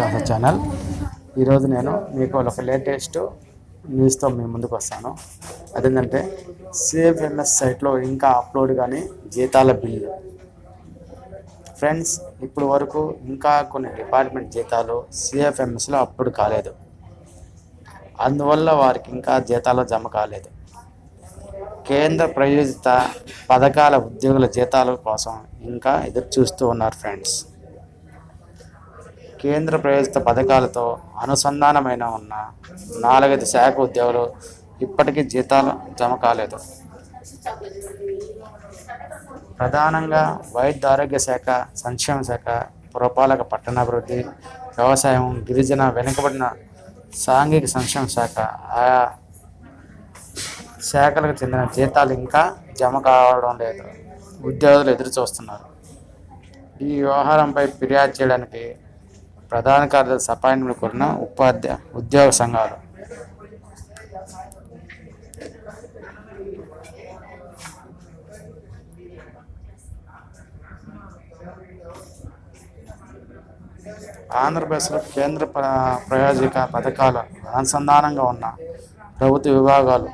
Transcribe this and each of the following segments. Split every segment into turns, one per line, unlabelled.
వికాస channel. ఈరోజు నేను మీకు ఒక లేటెస్ట్ న్యూస్తో మీ ముందుకు వస్తాను. అదేంటంటే సిఎఫ్ఎంఎస్ సైట్లో ఇంకా అప్లోడ్ కానీ జీతాల బిల్లు. ఫ్రెండ్స్ ఇప్పుడు వరకు ఇంకా కొన్ని డిపార్ట్మెంట్ జీతాలు సిఎఫ్ఎంఎస్లో అప్లోడ్ కాలేదు. అందువల్ల వారికి ఇంకా జీతాలు జమ కాలేదు. కేంద్ర ప్రయోజిత పథకాల ఉద్యోగుల జీతాల కోసం ఇంకా ఎదురు చూస్తూ ఉన్నారు ఫ్రెండ్స్ కేంద్ర ప్రయోజిత పథకాలతో అనుసంధానమైన ఉన్న నాలుగైదు శాఖ ఉద్యోగులు ఇప్పటికీ జీతాలు జమ కాలేదు. ప్రధానంగా వైద్య ఆరోగ్య శాఖ సంక్షేమ శాఖ పురపాలక పట్టణాభివృద్ధి వ్యవసాయం గిరిజన వెనుకబడిన సాంఘిక సంక్షేమ శాఖ ఆయా శాఖలకు చెందిన జీతాలు ఇంకా జమ కావడం లేదు. ఉద్యోగులు ఎదురు చూస్తున్నారు ఈ వ్యవహారంపై ఫిర్యాదు చేయడానికి ప్రధాన కార్యదర్శి అపాయింట్మెంట్ కోరిన ఉపాధ్యాయ ఉద్యోగ సంఘాలు. ఆంధ్రప్రదేశ్లో కేంద్ర ప్ర- ప్రయోజక పథకాల అనుసంధానంగా ఉన్న ప్రభుత్వ విభాగాలు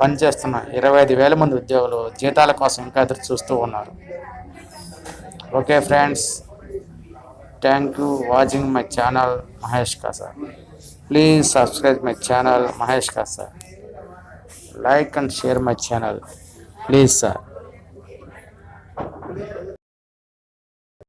పనిచేస్తున్న ఇరవై ఐదు వేల మంది ఉద్యోగులు జీతాల కోసం ఇంకా ఎదురు చూస్తూ ఉన్నారు. Okay friends. Thank you watching my channel Mahesh Kasa. Please subscribe my channel Mahesh Kasa. Like and share my channel. Please sir.